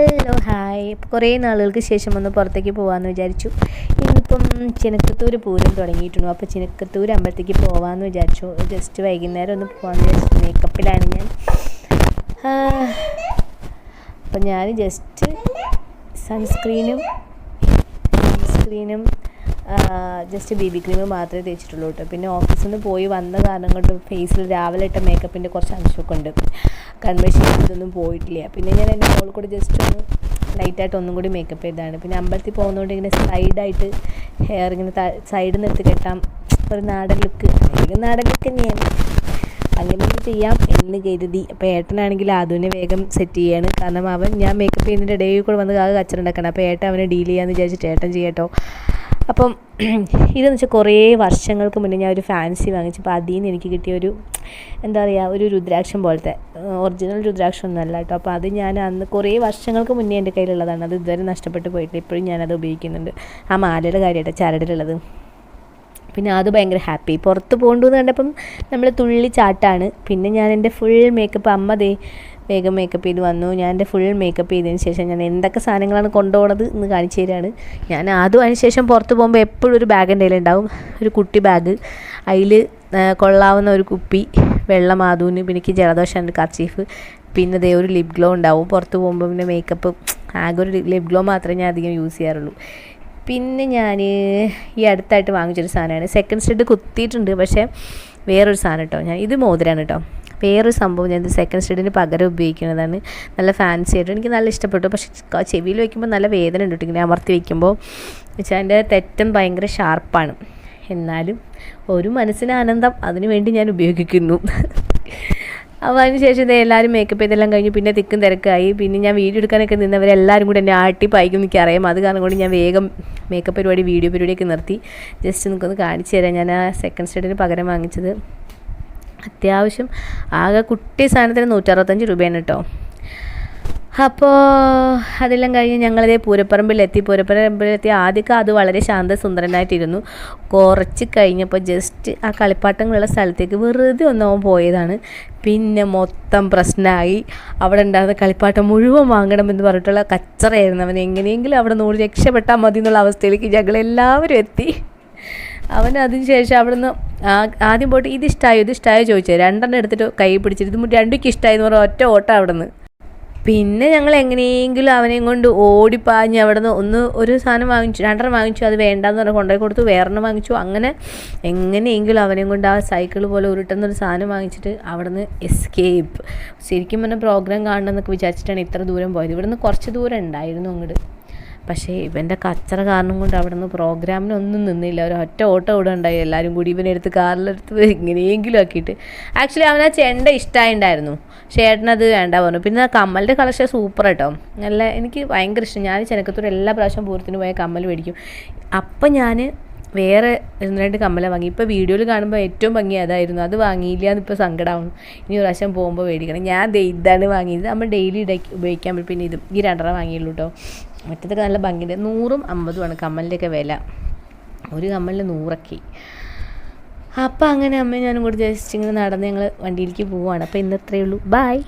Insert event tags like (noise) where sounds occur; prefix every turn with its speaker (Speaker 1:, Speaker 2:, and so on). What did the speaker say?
Speaker 1: Hello hi കുറേ നാളുകൾക്ക് ശേഷം ഒന്ന് പുറത്തേക്ക് പോകാമെന്ന് വിചാരിച്ചു. ഇന്നിപ്പം ചിനക്കത്തൂർ പൂരം തുടങ്ങിയിട്ടുണ്ട്. അപ്പോൾ ചിനക്കത്തൂർ അമ്പലത്തേക്ക് പോകാമെന്ന് വിചാരിച്ചു. ജസ്റ്റ് വൈകുന്നേരം ഒന്ന് പോകാമെന്ന് വിചാരിച്ചു. മേക്കപ്പിലാണ് ഞാൻ. അപ്പം ഞാൻ ജസ്റ്റ് സൺസ്ക്രീനും സൺസ്ക്രീനും ജസ്റ്റ് ബി ബി ക്രീം മാത്രമേ തേച്ചിട്ടുള്ളൂ കേട്ടോ. പിന്നെ ഓഫീസിൽ നിന്ന് പോയി വന്ന കാരണം കൊണ്ട് ഫേസിൽ രാവിലെ ഇട്ട മേക്കപ്പിന്റെ കുറച്ച് അംശമൊക്കെ ഉണ്ട്. കൺവെൻഷൻ ഇതൊന്നും പോയിട്ടില്ല. പിന്നെ ഞാൻ എന്റെ മോൾ കൂടെ ജസ്റ്റ് ഒന്ന് ലൈറ്റായിട്ട് ഒന്നും കൂടി മേക്കപ്പ് ചെയ്തതാണ്. പിന്നെ അമ്പലത്തിൽ പോകുന്നതുകൊണ്ട് ഇങ്ങനെ സൈഡായിട്ട് ഹെയർ ഇങ്ങനെ സൈഡിൽ നിന്ന് എടുത്ത് കെട്ടാം. ഒരു നാടൻ ലുക്ക് അല്ലെങ്കിൽ നാടൻ ലുക്ക് തന്നെയാണ്. അങ്ങനെ ചെയ്യാം എന്ന് കരുതി. അപ്പോൾ ഏട്ടനാണെങ്കിൽ അതുവിനെ വേഗം സെറ്റ് ചെയ്യാണ്. കാരണം അവൻ ഞാൻ മേക്കപ്പ് ചെയ്യുന്നതിന്റെ ഇടയിൽ കൂടെ വന്ന് ആകെ കച്ചറുണ്ടാക്കണം അപ്പോൾ ഏട്ടൻ അവനെ ഡീൽ ചെയ്യാമെന്ന് വിചാരിച്ചിട്ട് ഏട്ടൻ ചെയ്യട്ടോ. അപ്പം (clears throat) ഇതെന്ന് വെച്ചാൽ കുറേ വർഷങ്ങൾക്ക് മുന്നേ ഞാൻ ഒരു ഫാൻസി വാങ്ങിച്ചപ്പോൾ അതിൽ നിന്ന് എനിക്ക് കിട്ടിയ ഒരു എന്താ പറയുക ഒരു രുദ്രാക്ഷം പോലത്തെ ഒറിജിനൽ രുദ്രാക്ഷം ഒന്നുമല്ല കേട്ടോ അപ്പോൾ അത് ഞാൻ അന്ന് കുറേ വർഷങ്ങൾക്ക് മുന്നേ എന്റെ കയ്യിലുള്ളതാണ്. അത് ഇതുവരെ നഷ്ടപ്പെട്ട് പോയിട്ടില്ല. ഇപ്പോഴും ഞാനത് ഉപയോഗിക്കുന്നുണ്ട്. ആ മാലയുടെ കാര്യമായിട്ട് ചരടിലുള്ളത്. പിന്നെ അത് ഭയങ്കര ഹാപ്പി പുറത്ത് പോകണ്ടെന്ന് കണ്ടപ്പം നമ്മൾ തുള്ളി ചാട്ടാണ്. പിന്നെ ഞാൻ എന്റെ ഫുൾ മേക്കപ്പ് അമ്മ ദേ വേഗം മേക്കപ്പ് ചെയ്ത് വന്നു. ഞാൻ എന്റെ ഫുൾ മേക്കപ്പ് ചെയ്തതിന് ശേഷം ഞാൻ എന്തൊക്കെ സാധനങ്ങളാണ് കൊണ്ടുപോകണത് എന്ന് കാണിച്ചു തരികയാണ് ഞാൻ ആദ്യം അതിന് ശേഷം പുറത്ത് പോകുമ്പോൾ എപ്പോഴും ഒരു ബാഗ് എന്റെ കയ്യിലുണ്ടാവും. ഒരു കുട്ടി ബാഗ് അതിൽ കൊള്ളാവുന്ന ഒരു കുപ്പി വെള്ളം ആദൂന് പിന്നെ എനിക്ക് ജലദോഷമുണ്ട് കർച്ചീഫ് പിന്നെ ദേ ഒരു ലിപ് ഗ്ലോ ഉണ്ടാവും. പുറത്ത് പോകുമ്പോൾ പിന്നെ മേക്കപ്പ് ആകെ ഒരു ലിപ് ഗ്ലോ മാത്രമേ ഞാൻ അധികം യൂസ് ചെയ്യാറുള്ളൂ. പിന്നെ ഞാൻ ഈ അടുത്തായിട്ട് വാങ്ങിച്ചൊരു സാധനമാണ്. സെക്കൻഡ് സ്റ്റെഡ് കുത്തിയിട്ടുണ്ട് പക്ഷേ വേറൊരു സാധനം കേട്ടോ ഞാൻ ഇത് മോതിരാണ് കേട്ടോ വേറൊരു സംഭവം ഞാൻ സെക്കൻഡ് സ്റ്റഡിന് പകരം ഉപയോഗിക്കുന്നതാണ്. നല്ല ഫാൻസി ആയിട്ട്. എനിക്ക് നല്ല ഇഷ്ടപ്പെട്ടു. പക്ഷേ ചെവിയിൽ വയ്ക്കുമ്പോൾ നല്ല വേദന ഉണ്ട് ഇങ്ങനെ അമർത്തി വയ്ക്കുമ്പോൾ വെച്ചാൽ എന്റെ തെറ്റം ഭയങ്കര ഷാർപ്പാണ് എന്നാലും ഒരു മനസ്സിന് ആനന്ദം അതിനുവേണ്ടി ഞാൻ ഉപയോഗിക്കുന്നു. (laughs) അപ്പോൾ അതിന് ശേഷം ഇത് എല്ലാവരും മേക്കപ്പ് ചെയ്തെല്ലാം കഴിഞ്ഞ് പിന്നെ തിക്കും തിരക്കായി. പിന്നെ ഞാൻ വീഡിയോ എടുക്കാനൊക്കെ നിന്നവരെല്ലാവരും കൂടി എന്നെ ആട്ടി പായിക്കും എനിക്കറിയാം അത് കാരണം കൊണ്ട് ഞാൻ വേഗം മേക്കപ്പ് പരിപാടി വീഡിയോ പരിപാടിയൊക്കെ നിർത്തി. ജസ്റ്റ് നിങ്ങൾക്കൊന്ന് കാണിച്ചു തരാം. ഞാൻ ആ സെക്കൻഡ് സ്റ്റേഡിന് പകരം വാങ്ങിച്ചത്. അത്യാവശ്യം ആകെ കുട്ടി സാധനത്തിന് നൂറ്ററുപത്തഞ്ച് രൂപയാണ് കേട്ടോ. അപ്പോൾ അതെല്ലാം കഴിഞ്ഞ് ഞങ്ങളിതേ പൂരപ്പറമ്പിലെത്തി. പൂരപ്പറമ്പിലെത്തി ആദ്യമൊക്കെ അത് വളരെ ശാന്തസുന്ദരനായിട്ടിരുന്നു. കുറച്ച് കഴിഞ്ഞപ്പോൾ ജസ്റ്റ് ആ കളിപ്പാട്ടങ്ങളുള്ള സ്ഥലത്തേക്ക് വെറുതെ ഒന്ന് അവൻ പോയതാണ്. പിന്നെ മൊത്തം പ്രശ്നമായി അവിടെ ഉണ്ടായിരുന്ന കളിപ്പാട്ടം മുഴുവൻ വാങ്ങണമെന്ന് പറഞ്ഞിട്ടുള്ള കച്ചറയായിരുന്നു അവൻ എങ്ങനെയെങ്കിലും അവിടെ നൂറ് രക്ഷപ്പെട്ടാൽ മതി എന്നുള്ള അവസ്ഥയിലേക്ക് ഞങ്ങളെല്ലാവരും എത്തി. അവൻ അതിന് ശേഷം അവിടെ നിന്ന് ആദ്യം പോയിട്ട് ഇത് ഇഷ്ടമായോ ഇത് ഇഷ്ടമായോ ചോദിച്ചത് രണ്ടെണ്ണം എടുത്തിട്ട് കൈ പിടിച്ചിട്ട് ഇത് രണ്ടുക്ക് ഇഷ്ടമായി എന്ന് പറഞ്ഞാൽ ഒറ്റ ഓട്ടം അവിടെ നിന്ന് പിന്നെ ഞങ്ങൾ എങ്ങനെയെങ്കിലും അവനെയും കൊണ്ട് ഓടിപ്പാഞ്ഞ് അവിടെ നിന്ന് ഒന്ന് ഒരു സാധനം വാങ്ങിച്ചു രണ്ടെണ്ണം വാങ്ങിച്ചു അത് വേണ്ടാന്ന് പറഞ്ഞ് കൊണ്ടുപോയി കൊടുത്തു വേറെണ്ണം വാങ്ങിച്ചു. അങ്ങനെ എങ്ങനെയെങ്കിലും അവനെയും കൊണ്ട് ആ സൈക്കിൾ പോലെ ഉരുട്ടുന്നൊരു സാധനം വാങ്ങിച്ചിട്ട് അവിടെ നിന്ന് എസ്കേപ്പ് ശരിക്കും പറഞ്ഞാൽ പ്രോഗ്രാം കാണണമെന്നൊക്കെ വിചാരിച്ചിട്ടാണ് ഇത്ര ദൂരം പോയത്. ഇവിടെ നിന്ന് കുറച്ച് ദൂരം ഉണ്ടായിരുന്നു അങ്ങോട്ട്. പക്ഷേ ഇവന്റെ കച്ചറ കാരണം കൊണ്ട് അവിടെ നിന്ന് പ്രോഗ്രാമിനൊന്നും നിന്നില്ല. ഒരു ഒറ്റ ഓട്ടം ഇവിടെ ഉണ്ടായി. എല്ലാവരും കൂടി ഇവനെടുത്ത് കാറിലെടുത്ത് എങ്ങനെയെങ്കിലും ആക്കിയിട്ട്. ആക്ച്വലി അവൻ ആ ചെണ്ട ഇഷ്ടമായിണ്ടായിരുന്നു. ചേട്ടനത് വേണ്ട പറഞ്ഞു. പിന്നെ കമ്മലിന്റെ കളക്ഷൻ സൂപ്പർ കേട്ടോ നല്ല എനിക്ക് ഭയങ്കര ഇഷ്ടം. ഞാൻ ചെനക്കത്തൂർ എല്ലാ പ്രാവശ്യം പൂരത്തിന് പോയ കമ്മൽ മേടിക്കും. അപ്പം ഞാൻ വേറെ ഒന്ന് രണ്ട് കമ്മല വാങ്ങി. ഇപ്പോൾ വീഡിയോയിൽ കാണുമ്പോൾ ഏറ്റവും ഭംഗി അതായിരുന്നു. അത് വാങ്ങിയില്ല എന്നിപ്പോൾ സങ്കടമാവുന്നു ഇനി ഒരു പ്രാവശ്യം പോകുമ്പോൾ മേടിക്കണം. ഞാൻ ഇതാണ് വാങ്ങിയത്. നമ്മൾ ഡെയിലി ഇടയ്ക്ക് ഉപയോഗിക്കാൻ പറ്റും. പിന്നെ ഇതും. ഈ രണ്ടര വാങ്ങിയുള്ളൂ കേട്ടോ മറ്റേതൊക്കെ നല്ല ഭംഗിയുണ്ട്. നൂറും അമ്പതുമാണ് കമ്മലിന്റെയൊക്കെ വില. ഒരു കമ്മലിന് നൂറൊക്കെ. അപ്പം അങ്ങനെ അമ്മയും ഞാനും കൂടി ജസ്റ്റ് ഇങ്ങനെ നടന്ന് ഞങ്ങൾ വണ്ടിയിലേക്ക് പോവുകയാണ് അപ്പോൾ ഇന്നത്രയേ ഉള്ളൂ. ബായ്